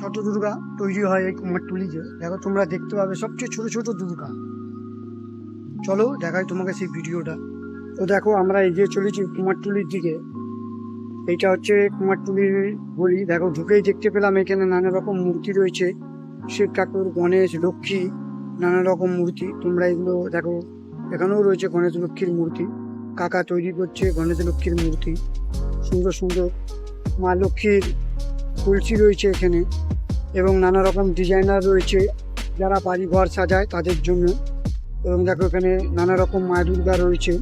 ছোট দুর্গা তৈরি হয় এই কুমারটুলিতে দেখো তোমরা দেখতে পাবে সবচেয়ে ছোট ছোট দুর্গা। চলো দেখাই তোমাকে সেই ভিডিওটা। তো দেখো আমরা এগিয়ে চলেছি কুমারটুলির দিকে। এইটা হচ্ছে কুমারটুলির গলি। দেখো ঢুকেই দেখতে পেলাম এখানে নানা রকম মূর্তি রয়েছে। শিব ঠাকুর, গণেশ, লক্ষ্মী, নানা রকম মূর্তি। তোমরা এগুলো দেখো, এখানেও রয়েছে গণেশ লক্ষ্মীর মূর্তি। কাকা তৈরি করছে গণেশ লক্ষ্মীর মূর্তি। সুন্দর সুন্দর মা লক্ষ্মীর তুলসী রয়েছে এখানে এবং নানা রকম ডিজাইনার রয়েছে যারা বাড়ি ঘর সাজায় তাদের জন্য। এবং দেখো এখানে নানা রকম মা দুর্গা রয়েছে।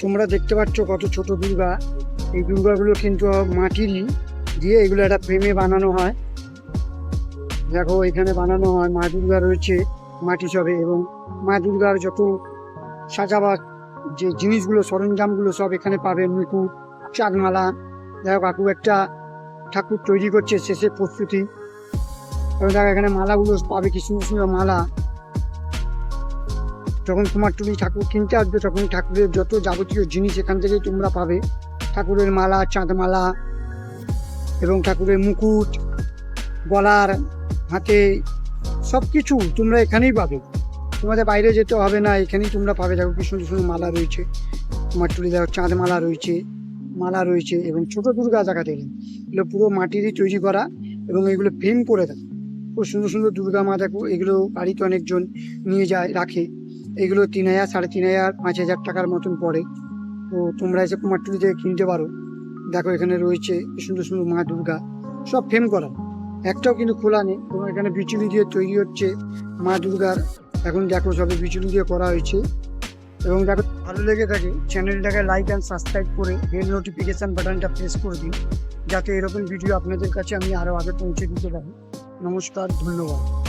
তোমরা দেখতে পাচ্ছ কত ছোট দুর্গা। এই দুর্গাগুলো কিন্তু মাটিরই দিয়ে এগুলো একটা ফ্রেমে বানানো হয়। দেখো এখানে বানানো হয় মা দুর্গা রয়েছে মাটি সবে এবং মা দুর্গার যত সাজাবার যে জিনিসগুলো সরঞ্জামগুলো সব এখানে পাবে। মুকুট, চাঁদমালা। দেখো কাকু একটা ঠাকুর তৈরি করছে, শেষের প্রস্তুতি। এবং দেখো, এখানে মালাগুলো পাবে, কি সুন্দর সুন্দর মালা। যখন কুমারটুলি ঠাকুর কিনতে আসবে, তখন ঠাকুরের যত যাবতীয় জিনিস এখান থেকে তোমরা পাবে। ঠাকুরের মালা চাঁদমালা এবং ঠাকুরের মুকুট, গলার হাতে সব কিছু তোমরা এখানেই পাবে। তোমাদের বাইরে যেতে হবে না, এখানেই তোমরা পাবে। দেখো কি সুন্দর সুন্দর মালা রয়েছে। কুমারটুলি দেখো, চাঁদ মালা রয়েছে মালা রয়েছে এবং ছোট দুর্গা জায়গা থেকে এগুলো পুরো মাটিরই তৈরি করা এবং এগুলো ফ্রেম করে দেয়। খুব সুন্দর সুন্দর দুর্গা মা দেখো এগুলো বাড়িতে অনেকজন নিয়ে যায়, রাখে। এগুলো তিন হাজার, সাড়ে তিন হাজার, পাঁচ হাজার টাকার মতন পড়ে। তো তোমরা এসে কুমারটুলি থেকে কিনতে পারো। দেখো এখানে রয়েছে সুন্দর সুন্দর মা দুর্গা, সব ফ্রেম করা। একটাও কিন্তু খোলা নেই। এবং এখানে বিচুলি দিয়ে তৈরি হচ্ছে মা দুর্গার। এখন দেখো সবে বিচুলি দিয়ে করা হয়েছে। এবং দেখো, ভালো লেগে থাকে চ্যানেলটাকে লাইক অ্যান্ড সাবস্ক্রাইব করে বেল নোটিফিকেশান বাটনটা প্রেস করে দিন। যাতে এরকম ভিডিও আপনাদের কাছে আমি আরও আগে পৌঁছে দিতে পারি। নমস্কার ধন্যবাদ।